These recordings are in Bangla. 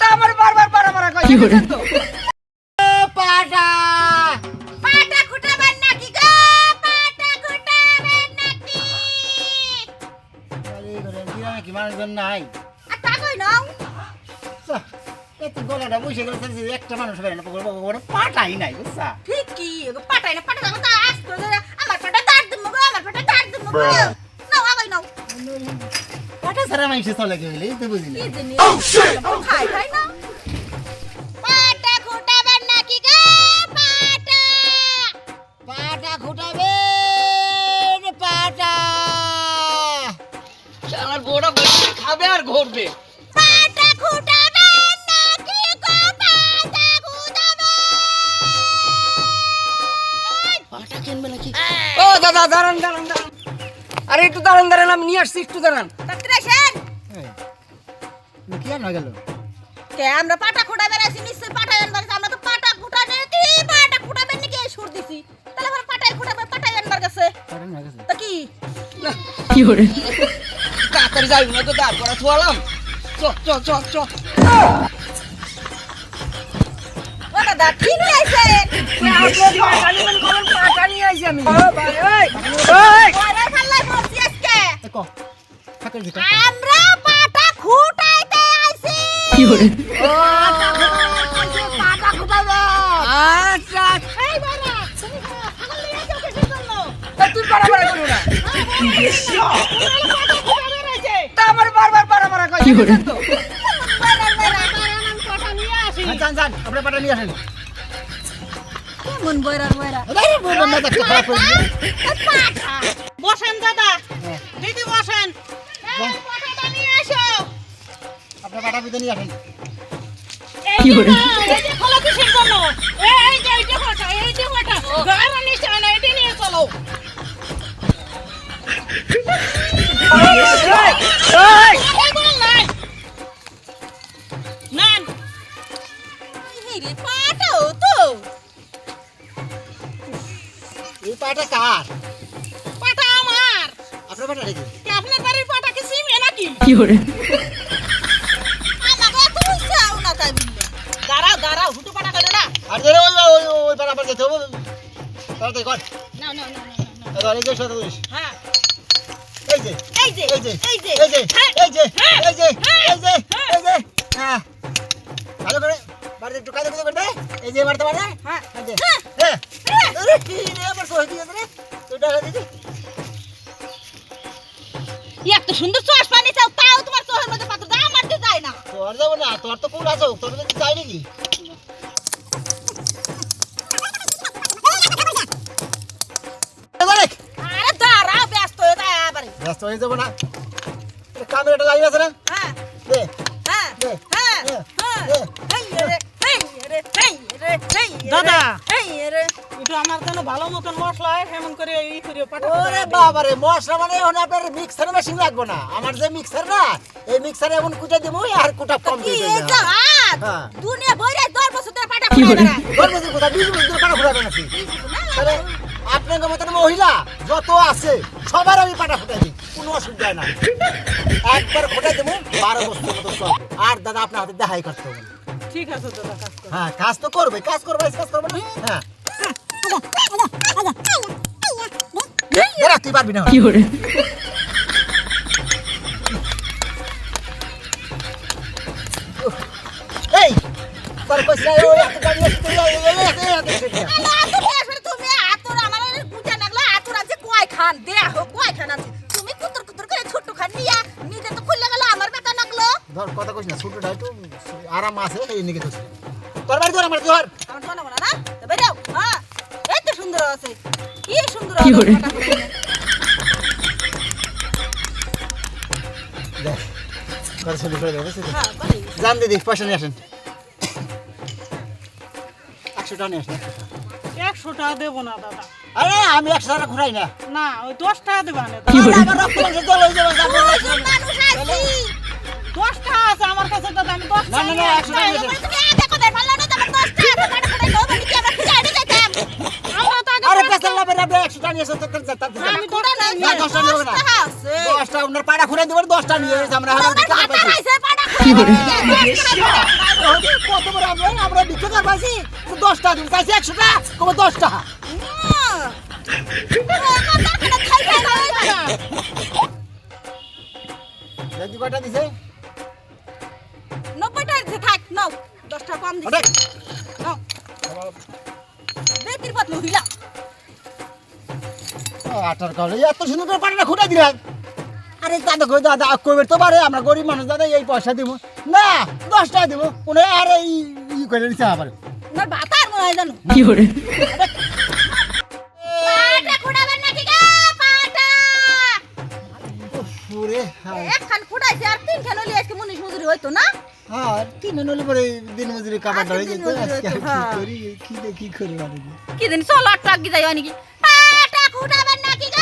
তা আমার বারবার বাড়া কয় কি করে? পাটা। পাটা খুঁটাবেন নাকি গো? পাটা খুঁটাবেন নাকি? আরে করে গ্রামে কি মানুষজন নাই। আর টাকাই নাও? এত গলাটা বসে গেল একটা মানুষ বেড়ে না পকড় ওরা পাটাই নাই বুঝছা? ঠিক কি? পাটাই না পাটা দাও তা আসতো যে আমার পাটা দাঁড় দিমু গো আমার পাটা দাঁড় দিমু গো নাও আগাই নাও পাটা সারা মানুষে চলে গেলে তো বুঝলি কি জানি খাই খাই না? পাটা খুঁটাবেন নাকি গো পাটা? পাটা খুঁটাবে পাটা। আমার বড় বসে খাবে আর ঘুরবে। পাটা নাকি গো পাটা খুঁটাবেন পাটা কিনবে নাকি? ও দাদা দাঁড়ান দাঁড়ান দাঁড়ান। আরে একটু দাঁড়ান দাঁড়ান আমি নিয়ে আসছি একটু দাঁড়ান। কি আর না গেল কে আমরা পাটা খুঁটা বেড়াইছি নিশ্চয়ই পাটা আনবার আমরা তো পাটা খুঁটা নেই কি পাটা খুঁটাবেন নাকি এই সুর দিছি তাহলে আমরা পাটাই খুঁটাবে পাটাই আনবার গেছে পাটা না গেছে তা কি তাড়াতাড়ি যাই না তো দাঁড় করা থুয়ালাম চ চ চ চ ও দাদা ঠিক আছে পাটা নিয়ে আইছি আমি পরে খাল্লাই বসছি আজকে ক থাকের যেটা করো হ্যাঁ, নিয়ে আসেন কেমন বয়রা হয়ে। পাটা বসেন হ্যাঁ, দিদি পাটাও তো এই পাটা কার? পাটা আমার। আপনার পাটা রেখে কি? আপনার বাড়ির পাটা কি সিমে নাকি? আমাকে যেতে হবে তাড়াতাড়ি কর। না না না না এবার এই যে শত দুইশ হ্যাঁ। এই যে এই যে এই যে এই যে এই যে এই যে এই যে এই যে। এই যে হ্যাঁ। ভালো করে বাড়িতে একটু কাজে কাজে করতে এই যে মারতে পারে হ্যাঁ। এই যে। হ্যাঁ। আরে কি রে আমার সহজ দিয়ে রে। তুইটা দিদি এত সুন্দর চশ পানি চাও তাও তোমার চোখের মধ্যে পাত্র দাও আমার দিয়ে যায় না। তোর যাব না তোর তো কুল আছে তোর তো চাই নাকি? ব্যস্ত হয়ে যাব না। কামেরাটা লাগিয়ে আছে না? হ্যাঁ। দে। হ্যাঁ। হ্যাঁ। হ্যাঁ। দাদা। একটু আমার জন্য ভালো মতন মশলা এমন করে ই করে পাঠা ওরে বাবা রে মশলা মানে এখন আপনার মিক্সার মেশিন লাগবে না। আমার যে মিক্সার না এই মিক্সারে এমন কুটা দেবো আর কুটা কম দিয়ে হাত হ্যাঁ। দুনিয়া বছর ধরে পাটা কোথা পাটা আপনার মতন মহিলা যত আছে সবার আমি পাটা ফুটাই দিই কোনো অসুবিধা হয় না একবার ফুটাই দেবো বারো বছর মতো চলবে আর দাদা আপনার হাতে দেখাই করতে হবে ঠিক আছে দাদা কাজ কর হ্যাঁ কাজ তো করবে কাজ করবে কাজ করবে না হ্যাঁ তুই পারবি না এই তোর কইছিস ওই হাতে হাতে- ধর কথা কইস না ছোটটা একটু আরাম আছে এই নিকে তো তোর বাড়ি ধর আমার ধর। আমার জানা বলা না? তো বেরাও হ্যাঁ এই তো সুন্দর আছে। কি সুন্দর কি আছে করে? করে? হ্যাঁ দিদি পয়সা নিয়ে আসেন। একশো টাকা নিয়ে আসেন। একশো টাকা। একশো না দাদা। আরে আমি একশো টাকা ঘুরাই না। না ওই দশ টাকা দেবা না আরে, আমার রক্ত মাংস জল হয়ে যাবে, মানুষ আছি আমার কাছে দাদা আমি দশ না, না, একশো দেখো দেখ ভালো না তোমার দশটা আছে পাটা করে দাও বলি কি আমরা খুঁজে আনি যাইতাম আমরা তো আরে পেছাল না বেরা একশো টাকা নিয়ে তো করে যা, আমি দশ টাকা না, দশ টাকা না। দশটা ওনার পাটা খুঁড়ে দেবেন দশটা নিয়ে এসে আমরা আমরা তোমার বিক্রি হাতে করছি খাইছে পাটা খুলে কত বড় আমরা আমরা বিক্রি করবাছি দশটা দিন চাইছি একশো টাকা কবে দশটা দেখি দিছে বেতির মহিলা। আটার কালে এত সুন্দর করে পাটাটা খুঁটে দিলাম আরে দাদা কই দাদা কইবে তো পারে আমরা গরিব মানুষ দাদা এই পয়সা দিব। না দশ টাকা দিব। কোনো আর এই ই করে দিতে আবার। আমার বাতার মনে হয় জানো? কি পুরে একখান খুঁড়াইছে আর তিনখান হলে আজকে মুনিশ মজুরি হইতো না? তিন নলে পরে দিন মজুরি কাবারটা হয়ে যেত আজকে কি হ্যাঁ। করি কি দেখি কি করি কি? দিন চলো টাকি যাই নাকি টাকা উঠাবেন নাকি গা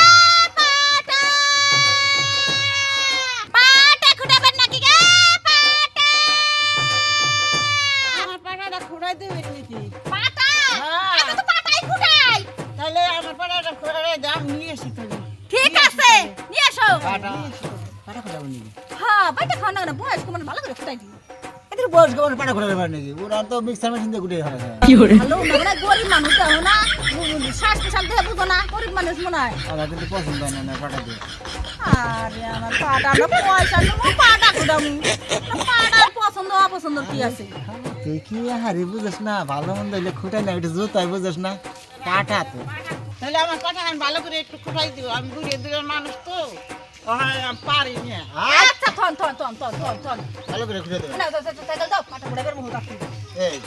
পাটা খোলা পারে নাকি ওরা তো মিক্সার মেশিন দিয়ে গুটে হয় কি ভালো না মানে গরিব মানুষ দেখো না। শ্বাস প্রশ্বাস দেখে বুঝো না গরিব মানুষ মনে হয়। আমার কিন্তু পছন্দ না না পাটা দিয়ে আরে আমার পাটা আমরা পয়সা নেব পাটা খুঁড়ামু পাটার পছন্দ অপছন্দ কি আছে? তুই কি হারি বুঝিস না? ভালো মন্দ হইলে খুঁটাই না এটা জুতাই বুঝিস না। পাটা তো। তাহলে আমার পাটা আমি ভালো করে একটু খুঁড়াই দিব আমি দূরে দূরে মানুষ তো। আমি পারি না। আচ্ছা থন থন থন থন থন থন। ভালো করে খুঁটে দেবে। না দাও দাও দাও দাও পাটা খুঁড়াবার বহুত আছে এই।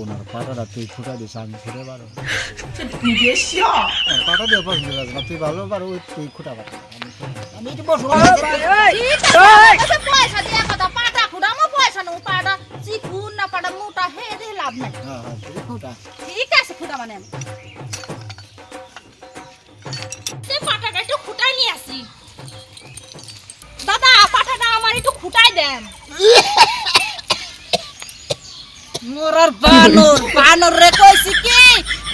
ওনার পাটাটা তুই খুঁটা দিস আমি খুঁটে পারো হ্যাঁ, পাটা দিয়ে পছন্দ লাগে না তুই ভালো পারো ওই তুই খুঁটা পারো আমি একটু বসবো। পয়সা দিয়ে কথা পাটা খুঁড়ামো পয়সা নেব পাটা চিকুন না পাটা মোটা হে লাভ নাই। হ্যাঁ হ্যাঁ ঠিক আছে খুঁটা মানে একটু দেন মোরার বানর বানর রে কইছি কি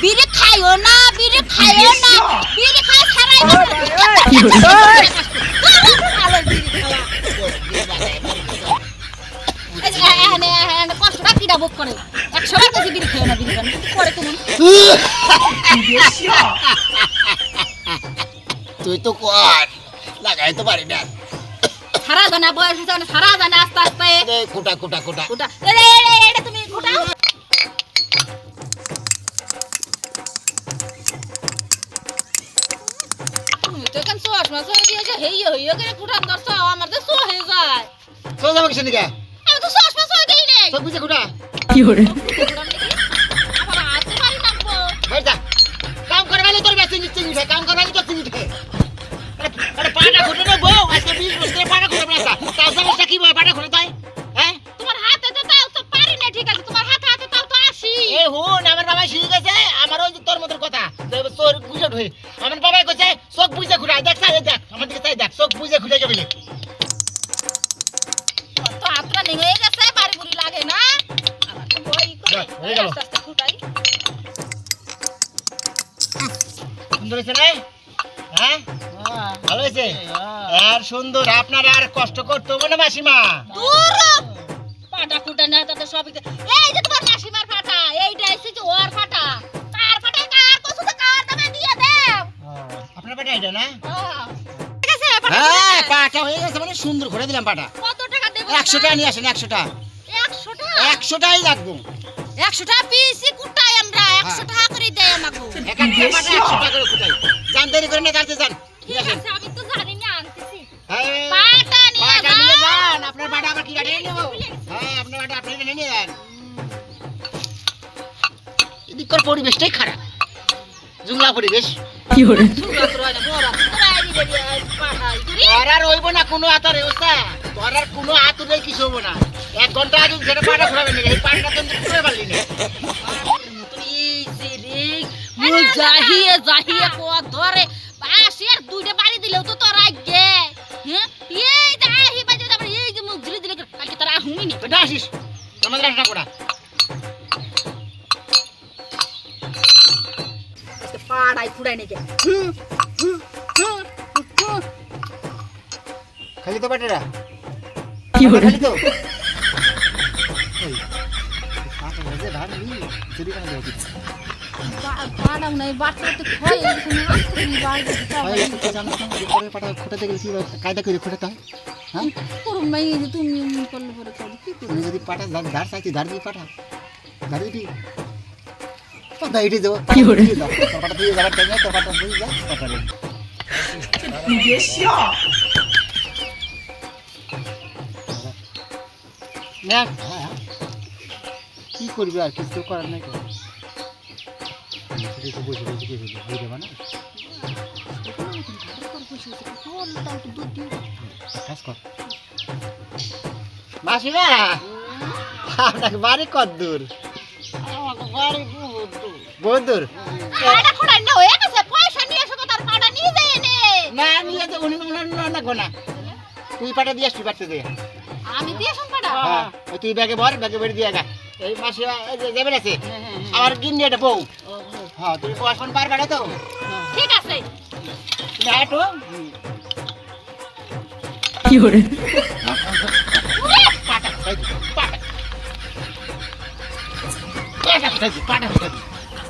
বিড়ি খাইও না বিড়ি খাইও না বিড়ি খাই ছাড়াই কষ্টটা কিডা বোধ করে একশো বার কাছে বিড়ি খাইও না বিড়ি খান করে কেমন তুই তো কর লাগাই তো পারি না সারা জানা বয়স হয়েছে মানে সারা জানা আস্তে আস্তে রে খুঁটা খুঁটা খুঁটা। ওটা এরে এরে এরে তুমি ঘুটাও তুমি তো কেন মাস হয়ে দিয়েছে হেইয়ে করে ঘুটান দর্শ আমার তো সো হয়ে যায়। চল যাব কিসে নিকা আমি তো সোয়াস মাস দিই নেই। সব বুঝে খুঁটা। কি hore আমার হাতে পারি নামবো ভাই যা। কাম করে তোর বেশি নিচ্ছে কাম তো আপনার গেছে বাড়ি বুড়ি লাগে না। আমার তো করে যাক, হয়ে গেল। আস্তে আস্তে ঘুটাই সুন্দর হয়েছে হ্যাঁ? ভালো হয়েছে? আর সুন্দর আপনার আর কষ্ট করতে হবে না মাসিমা। দূর পাটা কুটা না তাতে সবই এই যে তোমার মাসিমার ফাটা এইটা এসে যে ওর ফাটা। কার ফাটা কার কসু তো কার দামে দিয়ে দাও আপনার এটা না? হ্যাঁ। পাটা হয়ে গেছে মানে সুন্দর করে দিলাম পাটা। কত টাকা দেবো একশো টাকা নিয়ে আসেন একশো টাকা একশো টাকা লাগবো। একশো পিসি কুটাই আমরা একশো টাকা করে দেয় আমাকে একশো টাকা করে কোথায় যান দেরি করে না জানতে যান। আমি তো জানি না আনতেছি। হ্যাঁ, পাটা নিয়ে। যান। আপনার পাটা আবার কি কাটিয়ে নেব? হ্যাঁ আপনার পাটা আপনি নিয়ে যান। এদিককার পরিবেশটাই খারাপ। জুংলা পরিবেশ। কি তোর আর হইব না কোনো আতার ব্যবস্থা আর কোনো আতুরে কিছু হব না। এক ঘণ্টা আগে সেটা পাটা ঘুরাবে না এই পাটা তো ঘুরে পারলি না। জাহিয়ে জাহিয়ে কো ধরে। বাসের দুইটা বাড়ি দিলেও তো তোর আগে। হ্যাঁ? এই জাহি বাজে তারপরে এই যে মুখ ঝুলি দিলে কালকে তোরা হুমি নি বেটা আসিস। আমাদের রাস্তা করা পাড়াই ফুড়াই নাকি হুম হুম হুম হুম। খালি তো পাটেরা। কি hore খালি তো এই, পাটা ভেজে ভাত নি, চুরি করে দেবো কিছু। পাড়াও নাই বাচ্চা তো খয় এখানে আসতে বাইরে ভাই, এত তো জানো না, যে করে পাটা খোটাতে গেলে কীভাবে কায়দা করে খোটাতে হয়? হ্যাঁ? করুম নাই এই যে তুমি এমনি করলে পরে করি কি করব তুমি যদি পাটা ধার- ধার চাইছি, ধার দিয়ে পাঠা। ধার দিবি? পাটা এঁটে দেবো, কি করে? দিয়ে দাও। তোর পাটা দিয়ে যাবার টাইমে তোর পাটা দিয়ে যা, পাটা হ্যাঁ। কি করবি আর কিছু করার নাই তো। শুধু তো বসে বসে কি হইল? হয়ে না? কাজ কর। মাসিমা আপনাকে বাড়ি কত দূর বহুত দূর। না হয়ে নিয়ে তো না তুই পাটা দিয়ে আসবি বাড়তে দিয়ে আমি দিয়ে আসুন পাড়া হ্যাঁ তুই ব্যাগে ভর ব্যাগে বেড়ে দিয়ে গা এই মাসে যাবে আছে আমার গিন্নি এটা বউ। হ্যাঁ তুই পড়াশোনা পারবে না তো? ঠিক আছে। না একটু। কি hore পাটা। পাটা পাটা পাটা পাটা।